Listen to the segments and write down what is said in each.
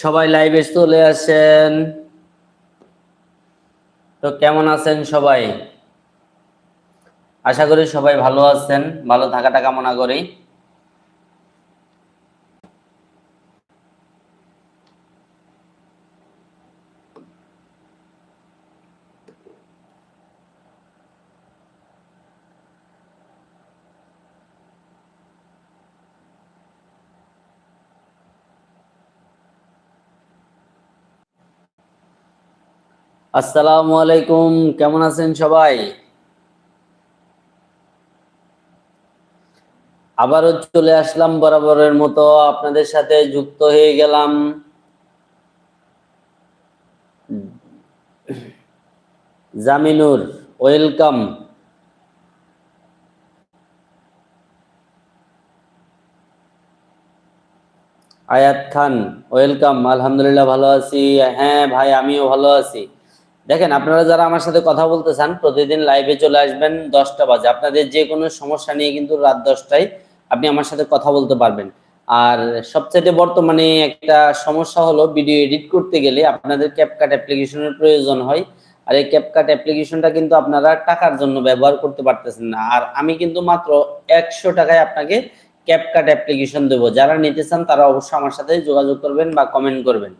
সবাই লাইভে চলে আসেন। তো কেমন আছেন সবাই? আশা করি সবাই ভালো আছেন, ভালো থাকাটা কামনা করি। আসসালামু আলাইকুম, কেমন আছেন সবাই? আবারও চলে আসলাম বরাবরের মতো, আপনাদের সাথে যুক্ত হয়ে গেলাম। জামিনুর, ওয়েলকাম। আয়াত খান, ওয়েলকাম, আলহামদুলিল্লাহ ভালো আছি। হ্যাঁ ভাই, আমিও ভালো আছি। দেখেন, আপনারা যারা আমার সাথে কথা বলতে চান, প্রতিদিন লাইভে চলে আসবেন দশটা বাজে। আপনাদের যে কোনো সমস্যা নিয়ে কিন্তু রাত দশটায় আপনি আমার সাথে কথা বলতে পারবেন। আর সবচেয়ে বর্তমানে একটা সমস্যা হলো ভিডিও এডিট করতে গেলে আপনাদের ক্যাপকাট অ্যাপ্লিকেশনের প্রয়োজন হয়। আর এই ক্যাপকাট অ্যাপ্লিকেশনটা কিন্তু আপনারা টাকার জন্য ব্যবহার করতে পারতেছেন না। আর আমি কিন্তু মাত্র একশো টাকায় আপনাকে ক্যাপকাট অ্যাপ্লিকেশন দেবো। যারা নিতে চান, তারা অবশ্যই আমার সাথে যোগাযোগ করবেন বা কমেন্ট করবেন।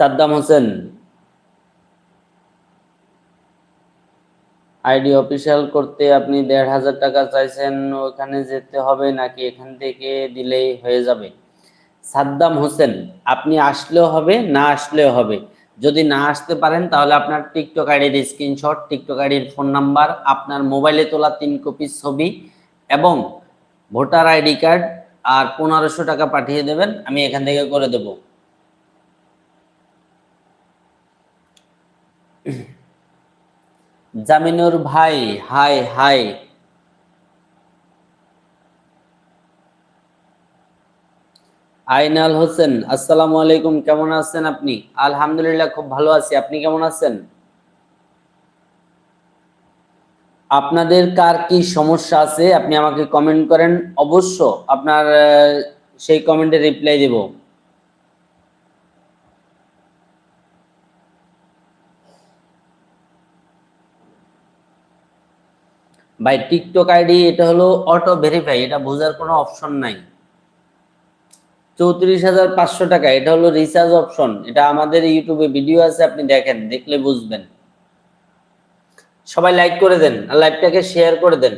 সাদ্দাম হোসেন। আইডি অফিসিয়াল করতে আপনি দেড় হাজার টাকা চাইছেন, ওখানে যেতে হবে নাকি এখান থেকে দিলেই হয়ে যাবে? সাদ্দাম হোসেন, আপনি আসলেও হবে, না আসলেও হবে? যদি না আসতে পারেন, তাহলে আপনার টিকটক আইডির স্ক্রিনশট টিকটক আইডির ফোন নাম্বার আপনার মোবাইলে তোলা তিন কপি ছবি এবং ভোটার আইডি কার্ড আর পনেরোশো টাকা পাঠিয়ে দেবেন, আমি এখান থেকে করে দেব। জামিনুর ভাই, হাই হাই। আইনাল হোসেন, আসসালামু আলাইকুম, কেমন আছেন আপনি? আলহামদুলিল্লাহ, খুব ভালো আছি। আপনি কেমন আছেন? আপনাদের কার কি সমস্যা আছে? আপনি আমাকে কমেন্ট করেন। অবশ্য আপনার সেই কমেন্টে রিপ্লাই দেব। ভাই টিকটক আইডি এটা হলো অটো ভেরিফাই এটা বোঝার কোনো অপশন নাই। চৌত্রিশ হাজার পাঁচশো টাকা, এটা হলো রিচার্জ অপশন এটা আমাদের ইউটিউবে ভিডিও আছে, আপনি দেখেন, দেখলে বুঝবেন। সবাই লাইক করে দেন, আর লাইভটাকে শেয়ার করে দেন।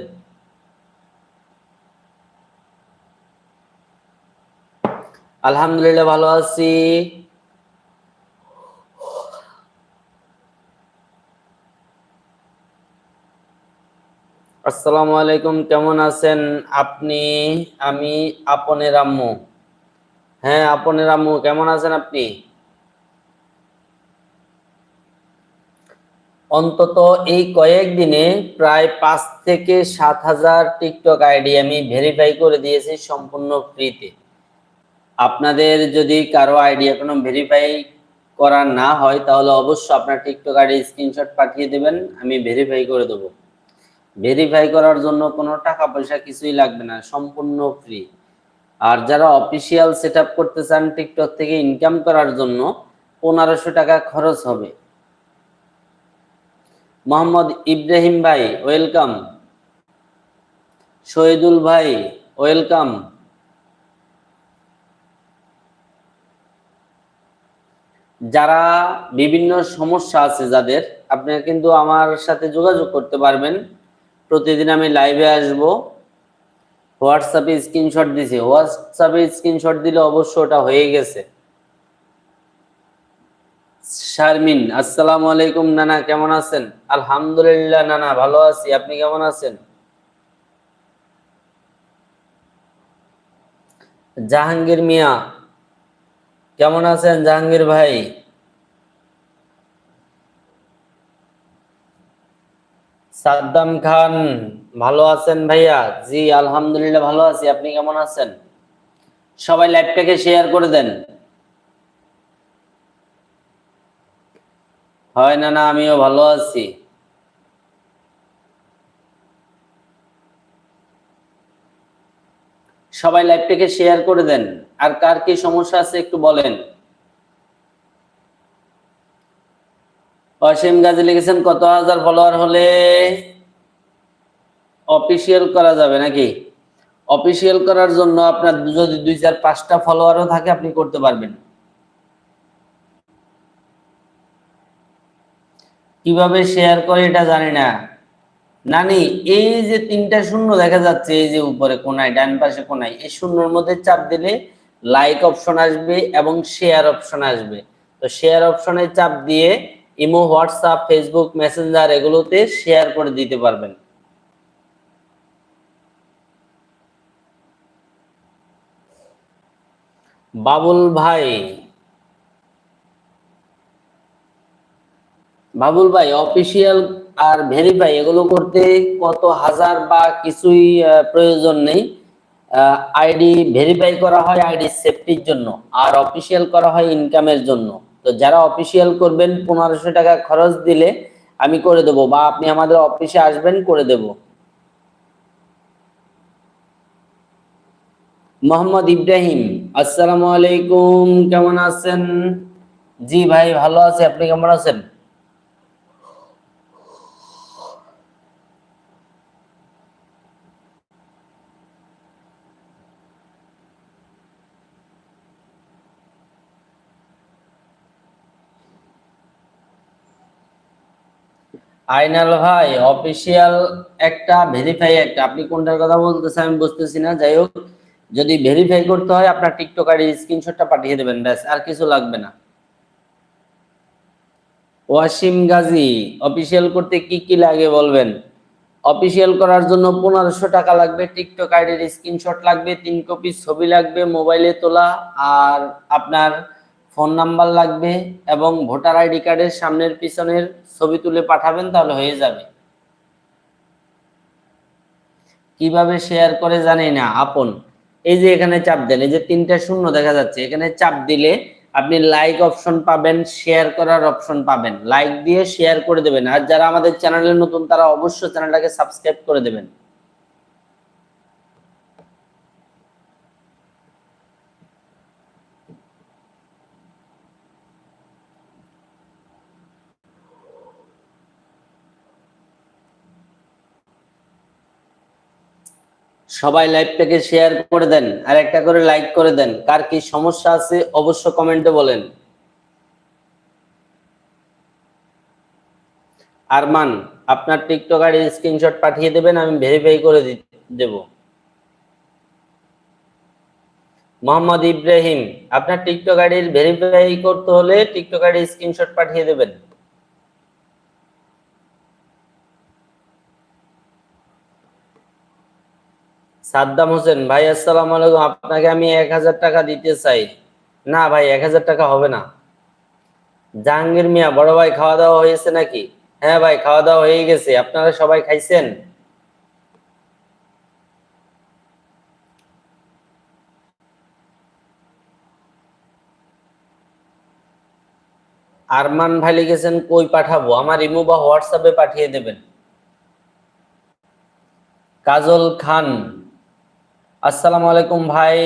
আলহামদুলিল্লাহ ভালো আছি। আসসালামু আলাইকুম, কেমন আছেন? আপনি, আমি, আপনের আম্মু। হ্যাঁ আপনের আম্মু, কেমন আছেন আপনি? অন্তত এই কয়েকদিনে প্রায় পাঁচ থেকে সাত হাজার টিকটক আইডি আমি ভেরিফাই করে দিয়েছি সম্পূর্ণ ফ্রিতে। আপনাদের যদি কারও আইডি এখনও ভেরিফাই করা না হয়, তাহলে অবশ্যই আপনার টিকটক আইডি স্ক্রিনশট পাঠিয়ে দেবেন, আমি ভেরিফাই করে দেবো। ভেরিফাই করার জন্য কোনো টাকা পয়সা কিছুই লাগবে না, সম্পূর্ণ ফ্রি আর যারা অফিসিয়াল সেট করতে চান টিকটক থেকে ইনকাম করার জন্য পনেরোশো টাকা খরচ হবে। মোহাম্মদ ইব্রাহিম ভাই ওয়েলকাম শহীদুল ভাই ওয়েলকাম যারা বিভিন্ন সমস্যা আছে যাদের, আপনারা কিন্তু আমার সাথে যোগাযোগ করতে পারবেন। প্রতিদিন আমি লাইভে আসব। হোয়াটসঅ্যাপে স্ক্রিনশট দিছি। হোয়াটসঅ্যাপে স্ক্রিনশট দিলে অবশ্য ওটা হয়ে গেছে। শারমিন, আসসালামু আলাইকুম নানা, কেমন আছেন? আলহামদুলিল্লাহ নানা, ভালো আছি। আপনি কেমন আছেন? জাহাঙ্গীর মিয়া, কেমন আছেন জাহাঙ্গীর ভাই? সাদ্দাম খান, ভালো আছেন ভাইয়া? জি, আলহামদুলিল্লাহ ভালো আছি। আপনি কেমন আছেন? সবাই লাইভটাকে শেয়ার করে দেন। হয় না না, আমিও ভালো আছি। সবাই লাইভটাকে শেয়ার করে দেন। আর কার কি সমস্যা আছে একটু বলেন। অসীম গাজী লিখেছেন, কত হাজার ফলোয়ার হলে অফিসিয়াল করা যাবে নাকি? অফিসিয়াল করার জন্য আপনার যদি দুই চার পাঁচটা ফলোয়ারও থাকে, আপনি করতে পারবেন। কীভাবে শেয়ার করে এটা জানি না। নানি, এই যে তিনটা শূন্য দেখা যাচ্ছে, এই যে উপরে কোনায়, ডান পাশে কোনায়, এই শূন্যর মধ্যে চাপ দিলে লাইক অপশন আসবে এবং শেয়ার অপশন আসবে। তো শেয়ার অপশনে চাপ দিয়ে ইমো, হোয়াটসঅ্যাপ, ফেসবুক, মেসেঞ্জার এগুলোতে শেয়ার করে দিতে পারবেন। বাবুল ভাই। বাবুল ভাই অফিসিয়াল আর ভেরিফাই এগুলো করতে কত হাজার বা কিছুই প্রয়োজন নেই। আইডি ভেরিফাই করা হয় আইডি সেফটির জন্য আর অফিসিয়াল করা হয় ইনকামের জন্য। তো যারা অফিসিয়াল করবেন পনেরোশো টাকা খরচ দিলে আমি করে দেবো বা আপনি আমাদের অফিসে আসবেন করে দেব। মোহাম্মদ ইব্রাহিম, আসসালামু আলাইকুম, কেমন আছেন? জি ভাই, ভালো আছে। আপনি কেমন আছেন? আইনাল ভাই, অফিসিয়াল একটা ভেরিফাই একটা আপনি কোনটার কথা বলতেছেন আমি বুঝতেছি না। যাই হোক, যদি ভেরিফাই করতে হয়, আপনার টিকটক আইডি স্ক্রিনশটটা পাঠিয়ে দেবেন, ব্যাস, আর কিছু লাগবে না। ওয়াসিম গাজী অফিসিয়াল করতে কি কি লাগে বলবেন? অফিসিয়াল করার জন্য পনেরোশো টাকা লাগবে টিকটক আইডির স্ক্রিনশট লাগবে, তিন কপি ছবি লাগবে মোবাইলে তোলা, আর আপনার ফোন নাম্বার লাগবে এবং ভোটার আইডি কার্ডের সামনের পিছনের ছবি তুলে পাঠাবেন তাহলে হয়ে যাবে। কীভাবে শেয়ার করে জানি না, আপন। এই যে এখানে চাপ দেন, এই যে তিনটা শূন্য দেখা যাচ্ছে, এখানে চাপ দিলে আপনি লাইক অপশন পাবেন শেয়ার করার অপশন পাবেন। লাইক দিয়ে শেয়ার করে দেবেন। আর যারা আমাদের চ্যানেলে নতুন, তারা অবশ্যই চ্যানেলটাকে সাবস্ক্রাইব করে দেবেন। সবাই লাইভটাকে শেয়ার করে দেন, আর একটা করে লাইক করে দেন। কার কি সমস্যা আছে, অবশ্য কমেন্টে বলেন। আরমান, আপনার টিকটক আইডির স্ক্রিনশট পাঠিয়ে দেবেন, আমি ভেরিফাই করে দেব। মোহাম্মদ ইব্রাহিম, আপনার টিকটক আইডির ভেরিফাই করতে হলে টিকটক আইডির স্ক্রিনশট পাঠিয়ে দেবেন। সাদ্দাম হোসেন, ভাই, আসসালাম আলাইকুম, আপনাকে আমি এক হাজার টাকা দিতে চাই। না ভাই, এক হাজার টাকা হবে না। জাহাঙ্গীর মিয়া, বড় ভাই খাওয়া দাওয়া হয়েছে নাকি? হ্যাঁ ভাই খাওয়া দাওয়া হয়ে গেছে, আপনারা সবাই খাইছেন? আরমান ভাই লিখেছেন, কই পাঠাবো? আমার ইমো বা হোয়াটসঅ্যাপে পাঠিয়ে দেবেন। কাজল খান আসসালামু আলাইকুম ভাই,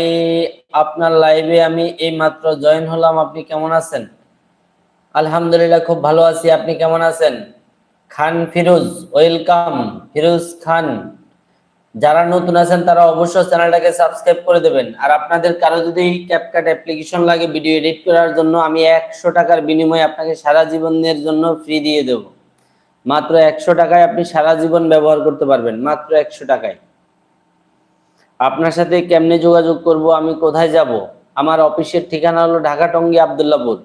আপনার লাইভে আমি এই মাত্র জয়েন হলাম। আপনি কেমন আছেন? আলহামদুলিল্লাহ, খুব ভালো আছি। আপনি কেমন আছেন? খান ফিরোজ ওয়েলকাম ফিরোজ খান, যারা নতুন আছেন, তারা অবশ্যই চ্যানেলটাকে সাবস্ক্রাইব করে দেবেন। আর আপনাদের কারও যদি ক্যাপকাট অ্যাপ্লিকেশন লাগে ভিডিও এডিট করার জন্য, আমি একশো টাকার বিনিময়ে আপনাকে সারা জীবনের জন্য ফ্রি দিয়ে দেব। মাত্র একশো টাকায় আপনি সারা জীবন ব্যবহার করতে পারবেন। মাত্র একশো টাকায়। আপনার সাথে কেমনে যোগাযোগ করব? আমি কোথায় যাব? আমার অফিসের ঠিকানা হলো ঢাকা টঙ্গী আবদুল্লাপুর।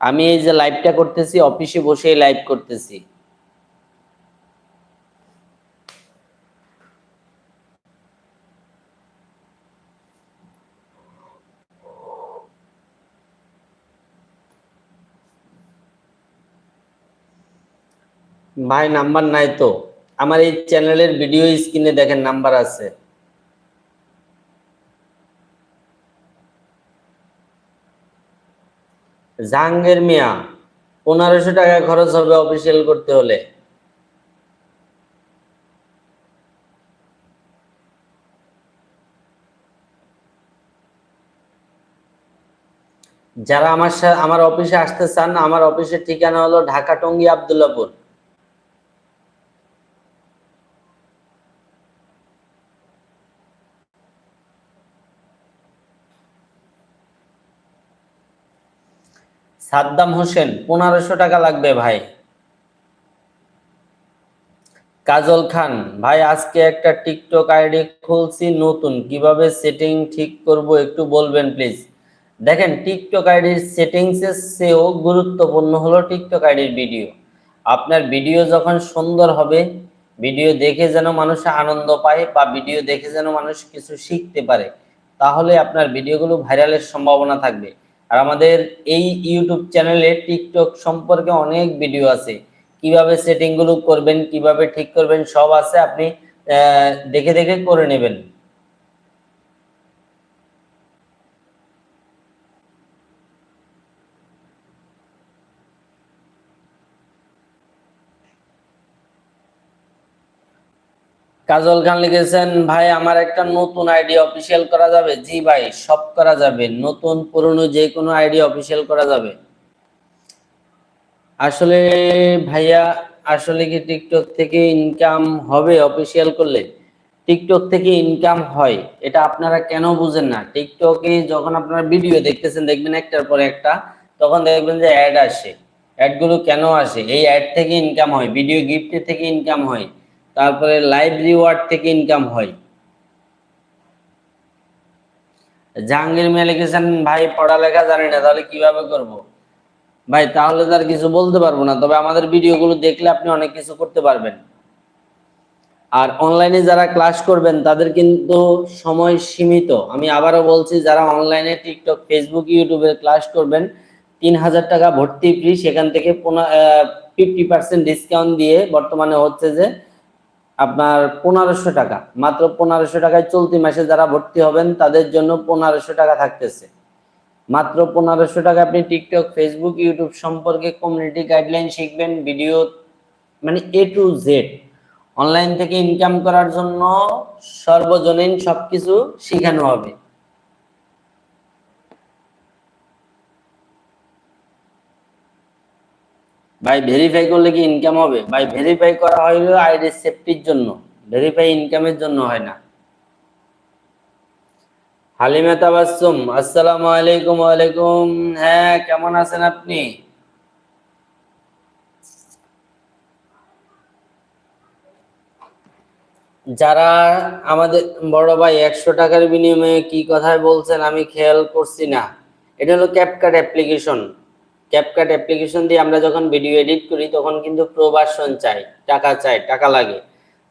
আমি এই যে লাইভটা করতেছি, অফিসে বসেই লাইভ করতেছি। ভাই নাম্বার নাই তো। আমার এই চ্যানেলের ভিডিও স্ক্রিনে দেখেন নাম্বার আছে। জাহাঙ্গীর মিয়া, পনেরোশো টাকা খরচ হবে অফিসিয়াল করতে হলে। যারা আমার আমার অফিসে আসতে চান, আমার অফিসের ঠিকানা হলো ঢাকা টঙ্গী আবদুল্লাপুর। সাদ্দাম হোসেন, পনেরোশো টাকা লাগবে ভাই। কাজল খান, ভাই, আজকে একটা টিকটক আইডি খুলছি নতুন, কীভাবে সেটিং ঠিক করব একটু বলবেন প্লিজ দেখেন, টিকটক আইডির সেটিংসের চেয়েও গুরুত্বপূর্ণ হলো টিকটক আইডির ভিডিও আপনার ভিডিও যখন সুন্দর হবে ভিডিও দেখে যেন মানুষ আনন্দ পায় বা ভিডিও দেখে যেন মানুষ কিছু শিখতে পারে, তাহলে আপনার ভিডিওগুলো ভাইরালের সম্ভাবনা থাকবে। আর আমাদের এই ইউটিউব চ্যানেলে টিকটক সম্পর্কে অনেক ভিডিও আছে। কীভাবে সেটিংগুলো করবেন, কীভাবে ঠিক করবেন, সব আছে, আপনি দেখে দেখে করে নেবেন। কাজল খান লিখেছেন, ভাই, আমার একটা নতুন আইডি অফিসিয়াল করা যাবে। জি ভাই, সব করা যাবে। নতুন, পুরনো যে কোনো আইডি অফিসিয়াল করা যাবে। আসলে ভাইয়া, আসলে কি টিকটক থেকে ইনকাম হবে অফিসিয়াল করলে? টিকটক থেকে ইনকাম হয়, এটা আপনারা কেন বুঝেন না? টিকটকে যখন আপনারা ভিডিও দেখতেছেন, দেখবেন একটার পর একটা, তখন দেখবেন যে অ্যাড আসে। অ্যাডগুলো কেন আসে? এই অ্যাড থেকে ইনকাম হয় ভিডিও গিফটের থেকে ইনকাম হয়। তারপরে লাইভ রিওয়ার্ড থেকে ইনকাম হয়। জাহাঙ্গীর মিয়া লিখেছেন, ভাই, পড়ালেখা জানি না, তাহলে কীভাবে করব? ভাই, তাহলে তো আর কিছু বলতে পারব না, তবে আমাদের ভিডিওগুলো দেখলে আপনি অনেক কিছু করতে পারবেন। আর অনলাইনে যারা ক্লাস করবেন, তাদের কিন্তু সময় সীমিত। আমি আবারও বলছি, যারা অনলাইনে টিকটক ফেসবুক ইউটিউবে ক্লাস করবেন, তিন হাজার টাকা ভর্তি ফ্রি সেখান থেকে ফিফটি পার্সেন্ট ডিসকাউন্ট দিয়ে বর্তমানে হচ্ছে যে আপনার পনেরোশো টাকা। মাত্র পনেরোশো টাকায় চলতি মাসে যারা ভর্তি হবেন, তাদের জন্য পনেরোশো টাকা থাকতেছে। মাত্র পনেরোশো টাকা আপনি টিকটক ফেসবুক ইউটিউব সম্পর্কে কমিউনিটি গাইডলাইন শিখবেন ভিডিও মানে এ টু জেড অনলাইন থেকে ইনকাম করার জন্য সর্বজনীন সবকিছু শেখানো হবে। ভাই ভেরিফাই করলে কি ইনকাম হবে? ভাই ভেরিফাই করা হলো আইডি সেফটির জন্য। ভেরিফাই ইনকামের জন্য হয় না। হালিমা তাবাসসুম, আসসালামু আলাইকুম, ওয়ালাইকুম। হ্যাঁ কেমন আছেন আপনি? যারা আমাদের বড় ভাই একশো টাকার বিনিময়ে কি কথায় বলছেন, আমি খেয়াল করছি না। এটা হলো ক্যাপকাট অ্যাপ্লিকেশন ক্যাপকাট অ্যাপ্লিকেশন দিয়ে আমরা যখন ভিডিও এডিট করি, তখন কিন্তু প্রবাসন চাই, টাকা চাই, টাকা লাগে।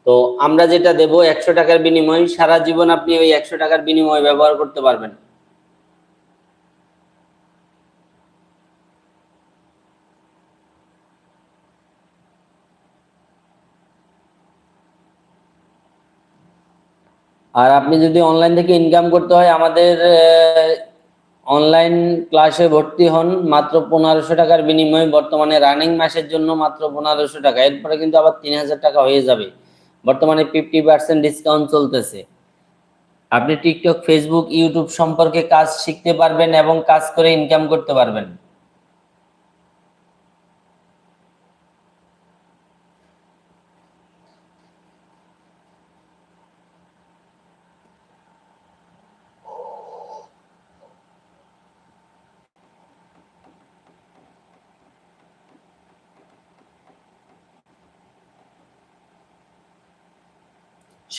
তো আমরা যেটা দেব, একশো টাকার বিনিময়ে সারা জীবন আপনি ওই একশো টাকার বিনিময়ে ব্যবহার করতে পারবেন। আর আপনি যদি অনলাইন থেকে ইনকাম করতে হয়, আমাদের অনলাইন ক্লাসে ভর্তি হন মাত্র পনেরোশো টাকার বিনিময়ে। বর্তমানে রানিং মাসের জন্য মাত্র পনেরোশো টাকা। এরপরে কিন্তু আবার তিন হাজার টাকা হয়ে যাবে। বর্তমানে ফিফটি পার্সেন্ট ডিসকাউন্ট চলতেছে। আপনি টিকটক ফেসবুক ইউটিউব সম্পর্কে কাজ শিখতে পারবেন এবং কাজ করে ইনকাম করতে পারবেন।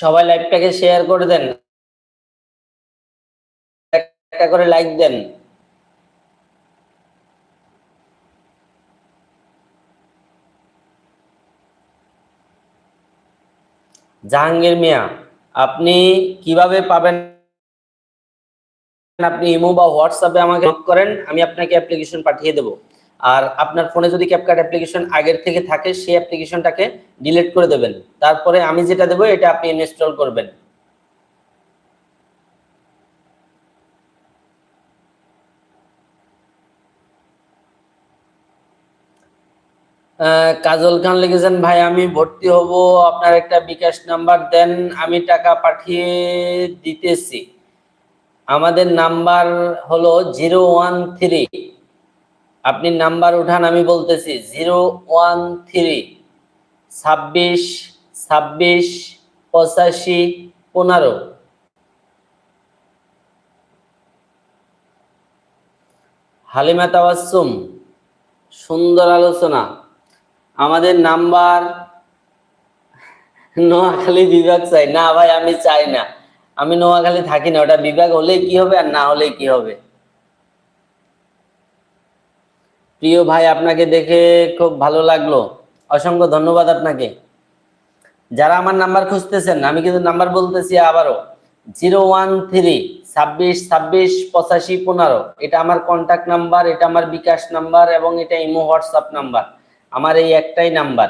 সবাই লাইভটাকে শেয়ার করে দেন। একটা করে লাইক দেন। জাহাঙ্গীর মিয়া, আপনি কীভাবে পাবেন? আপনি ইমো বা হোয়াটসঅ্যাপে আমাকে করেন, আমি আপনাকে অ্যাপ্লিকেশন পাঠিয়ে দেব। আর আপনার ফোনে যদি ক্যাপকাট অ্যাপ্লিকেশন আগের থেকে থাকে, সেই অ্যাপ্লিকেশনটাকে ডিলিট করে দেবেন। তারপরে আমি যেটা দেবো, এটা আপনি ইনস্টল করবেন। কাজল খান লিখেছেন, ভাই, আমি ভর্তি হব, আপনার একটা বিকাশ নাম্বার দেন, আমি টাকা পাঠিয়ে দিতেছি। আমাদের নাম্বার হলো জিরো ওয়ান থ্রি আপনি নাম্বার উঠান, আমি বলতেছি, জিরো ওয়ান থ্রি, ছাব্বিশ ছাব্বিশ, পঁচাশি, পনেরো। হালিমা তাবাসুম সুন্দর আলোচনা। আমাদের নাম্বার নোয়াখালী বিভাগ চাই। না ভাই, আমি চাই না। আমি নোয়াখালী থাকি না, ওটা বিভাগ হলে কি হবে আর না হলে কি হবে? প্রিয় ভাই, আপনাকে দেখে খুব ভালো লাগল। অসংখ্য ধন্যবাদ আপনাকে। যারা আমার নাম্বার খুঁজতেছেন, আমি কিন্তু নাম্বার বলতেছি আবারও, জিরো ওয়ান থ্রি, ছাব্বিশ ছাব্বিশ, পঁচাশি, পনেরো। এটা আমার কন্ট্যাক্ট নাম্বার এটা আমার বিকাশ নাম্বার এবং এটা ইমো হোয়াটসঅ্যাপ নাম্বার আমার এই একটাই নাম্বার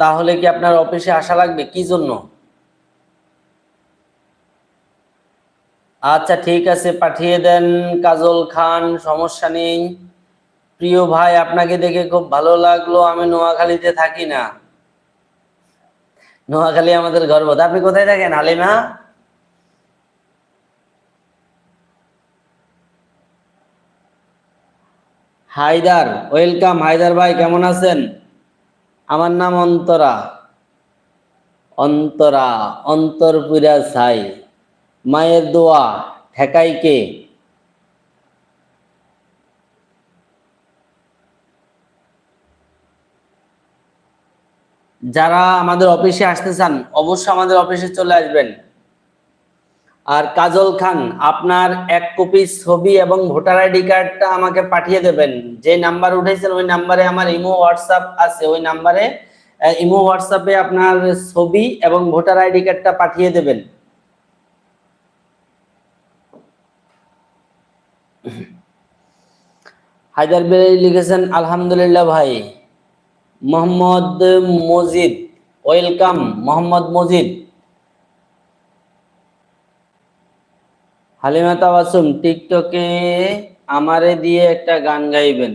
তাহলে কি আপনার অফিসে আসা লাগবে? কি জন্য? আচ্ছা ঠিক আছে, পাঠিয়ে দেন কাজল খান, সমস্যা নেই। প্রিয় ভাই, আপনাকে দেখে খুব ভালো লাগল, আমি নোয়াখালীতে থাকি না। নোয়াখালী আমাদের গর্ব আপনি কোথায় থাকেন, হালিমা? হায়দার, ওয়েলকাম। হায়দার ভাই, কেমন আছেন? আমার নাম অন্তরা। অন্তরা অন্তরপুরা ছাই। মায়ের দোয়া, ঠেকাই কে? যারা আমাদের অফিসে আসতে চান, অবশ্যই আমাদের অফিসে চলে আসবেন। আর কাজল খান, আপনার এক কপি ছবি এবং ভোটার আইডি কার্ডটা আমাকে পাঠিয়ে দেবেন। যে নাম্বার উঠেছেন ওই নাম্বারে আমার ইমো হোয়াটসঅ্যাপ আছে। ওই নাম্বারে ইমো হোয়াটসঅ্যাপে আপনার ছবি এবং ভোটার আইডি কার্ডটা পাঠিয়ে দেবেন। হায়দার ভাই লিখেছেন, আলহামদুলিল্লাহ ভাই, মোহাম্মদ মজিদ ওয়েলকাম মোহাম্মদ মজিদ। হালিমা তাবাসুম টিকটকে আমারে দিয়ে একটা গান গাইবেন।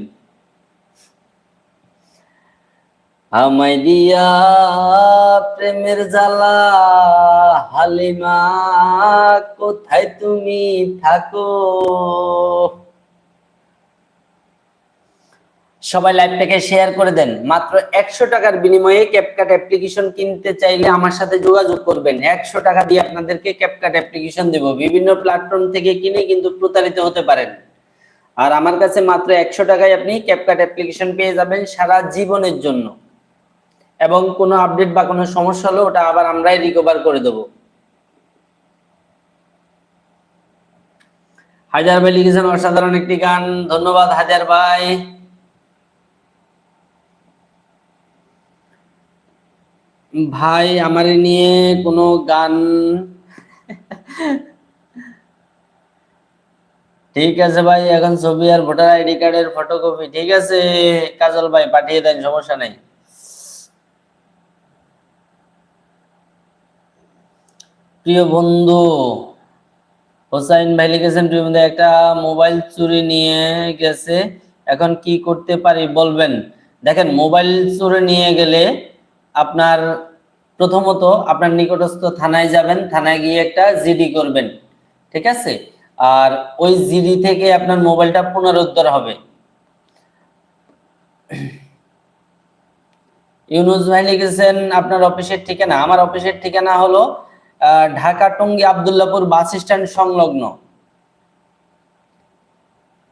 আমায় দিয়া প্রেমের জ্বালা, হালিমা, কোথায় তুমি থাকো? সবাই লাইভটাকে শেয়ার করে দেন। মাত্র একশো টাকার বিনিময়ে ক্যাপকাট অ্যাপ্লিকেশন কিনতে চাইলে আমার সাথে যোগাযোগ করবেন। একশো টাকা দিয়ে আপনাদেরকে ক্যাপকাট অ্যাপ্লিকেশন দেব। বিভিন্ন প্ল্যাটফর্ম থেকে কিনে কিন্তু প্রতারিত হতে পারেন। আর আমার কাছে মাত্র একশো টাকায় আপনি ক্যাপকাট অ্যাপ্লিকেশন পেয়ে যাবেন সারা জীবনের জন্য। এবং কোনো আপডেট বা কোনো সমস্যা হলে ওটা আবার আমরাই রিকভার করে দেব। হাজার ভাই লিখেছেন, অসাধারণ একটি গান। ধন্যবাদ হাজার ভাই। ভাই আমার নিয়ে কোনো গান ঠিক আছে ভাই, এখন ছবি আর ভোটার আইডি কার্ডের ফটোকপি ঠিক আছে? কাজল ভাই, পাঠিয়ে দেন, সমস্যা নাই। প্রিয় বন্ধু, হোসাইন ভাই লিখেছেন, প্রিয় বন্ধু, একটা মোবাইল চুরি নিয়ে গেছে, এখন কি করতে পারি? বলবেন। দেখেন, মোবাইল চুরি নিয়ে গেলে আপনার প্রথমত আপনার নিকটস্থ থানায় যাবেন, থানায় গিয়ে একটা জিডি করবেন, ঠিক আছে? আর ওই জিডি থেকে আপনার মোবাইলটা পুনরুদ্ধার হবে। ইউনুস ভাই লিখেছেন, আপনার অফিসের ঠিকানা আমার অফিসের ঠিকানা হলো ঢাকা টঙ্গী আবদুল্লাপুর বাস স্ট্যান্ড সংলগ্ন।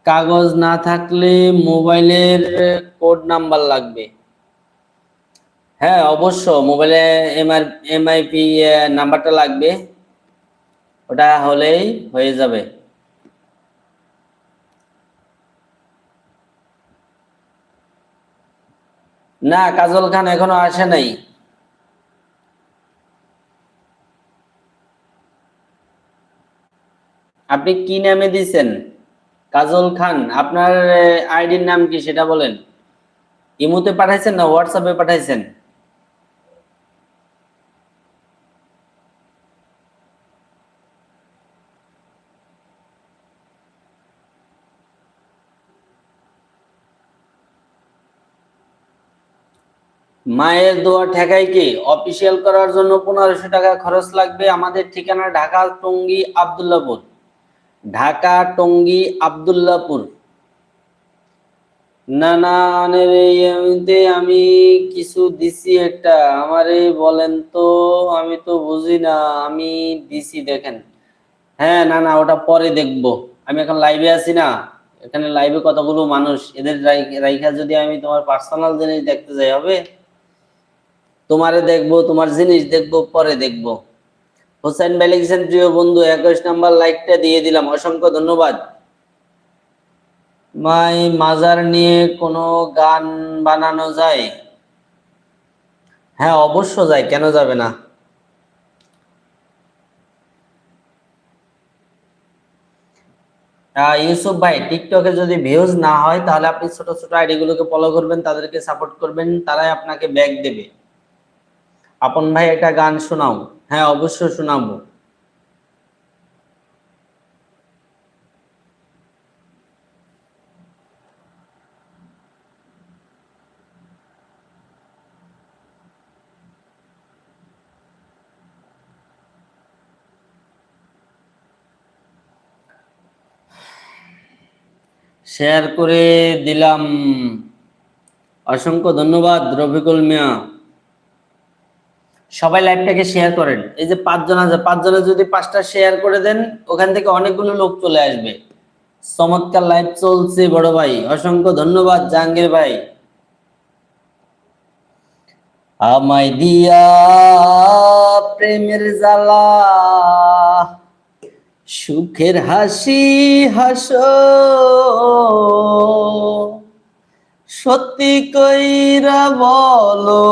কাগজ না থাকলে মোবাইলের কোড নাম্বার লাগবে। হ্যাঁ অবশ্য মোবাইলে এমআর এমআইপি নাম্বারটা লাগবে। ওটা হলেই হয়ে যাবে। না, কাজল খান এখনও আসে নাই। আপনি কি নামে দিছেন? কাজল খান, আপনার আইডির নাম কি সেটা বলেন। ইমোতে পাঠাইছেন না হোয়াটসঅ্যাপে পাঠাইছেন? মায়ের দোয়া ঠেকাই কি? অফিসিয়াল করার জন্য পনেরোশো টাকা খরচ লাগবে আমাদের ঠিকানা ঢাকা টঙ্গী আবদুল্লাপুর। ঢাকা টঙ্গী আবদুল্লাপুর। না না আমি কিছু দিছি একটা। আমারে বলেন তো, আমি তো বুঝি না, আমি দিছি দেখেন। হ্যাঁ না না, ওটা পরে দেখব। আমি এখন লাইভে আছি না। এখানে লাইভে কতগুলো মানুষ। এদের রাইখা যদি আমি তোমার পার্সোনাল জিনিস দেখতে যাই, হবে? তোমারে দেখব, তোমার জিনিস দেখব, পরে দেখব। হোসেন ভাই প্রিয় বন্ধু, একুশ নাম্বার লাইকটা দিয়ে দিলাম। অসংখ্য ধন্যবাদ। মাই মাজার নিয়ে কোনো গান বানানো যায়? হ্যাঁ অবশ্য যায়, কেন যাবে না? ইউসুফ ভাই, টিকটকে যদি ভিউজ না হয়, তাহলে আপনি ছোট ছোট আইডি গুলোকে ফলো করবেন, তাদেরকে সাপোর্ট করবেন, তারাই আপনাকে ব্যাক দেবে। আপন ভাই একটা গান শোনাও। হ্যাঁ অবশ্যই শোনাবো। শেয়ার করে দিলাম। অসংখ্য ধন্যবাদ রফিকুল মিয়া। সবাই লাইভটাকে শেয়ার করেন। এই যে পাঁচজন আছে, পাঁচজনে যদি পাঁচটা শেয়ার করে দেন, ওখান থেকে অনেকগুলো লোক চলে আসবে। চমৎকার লাইভ চলছে বড় ভাই, অসংখ্য ধন্যবাদ জাহাঙ্গীর ভাই। আমায় দিয়া প্রেমের জ্বালা, সুখের হাসি হাসো। সত্যি কইরা বলো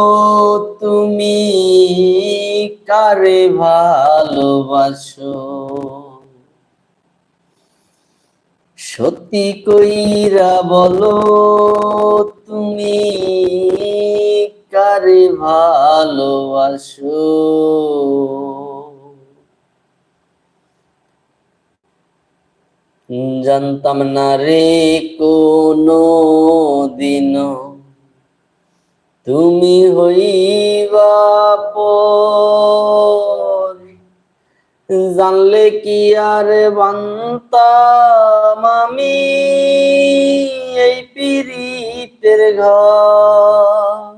তুমি কারে ভালোবাসো? সত্যি কইরা বলো তুমি কারে ভালোবাসো? জানতাম না রে কোনো দিন। তুমি হইবা জানলে কি আর বান্তাম আমি এই পিরিতের ঘর।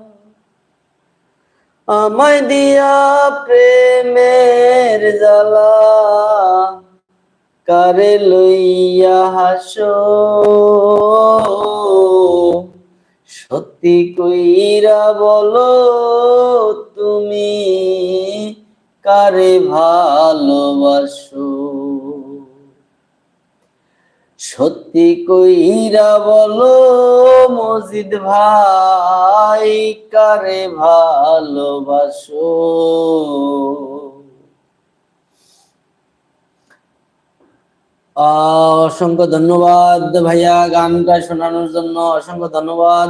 আমায় দিয়া প্রেমের জ্বালা। কারে লইয়া হাসো। সত্যি কইরা বলো তুমি কারে ভালোবাসো? সত্যি কইরা বলো মজিদ ভাই কারে ভালোবাসো? অসংখ্য ধন্যবাদ ভাইয়া গানটা শোনানোর জন্য অসংখ্য ধন্যবাদ।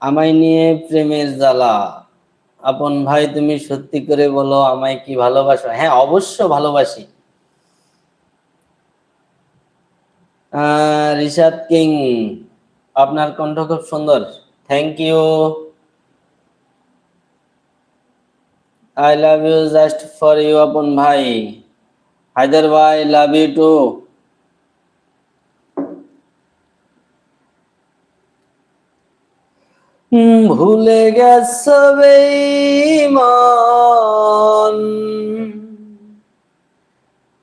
আমায় নিয়ে প্রেমের জ্বালা। আপন ভাই তুমি সত্যি করে বলো আমায় কি ভালোবাসো? হ্যাঁ অবশ্য ভালোবাসি। আহ, রিশাদ কিং আপনার কণ্ঠ খুব সুন্দর। Thank you I love you just for you আপন ভাই হায়দার ভাই লাভ ইউ টু ভুলে গেছ বেঈমান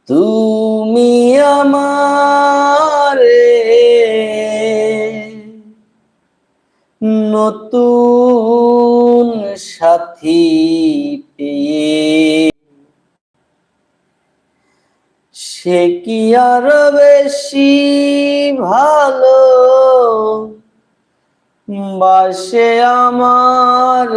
তুমি আমারে নতুন সাথী সে কি আর বেশি ভালো? বাসে আমার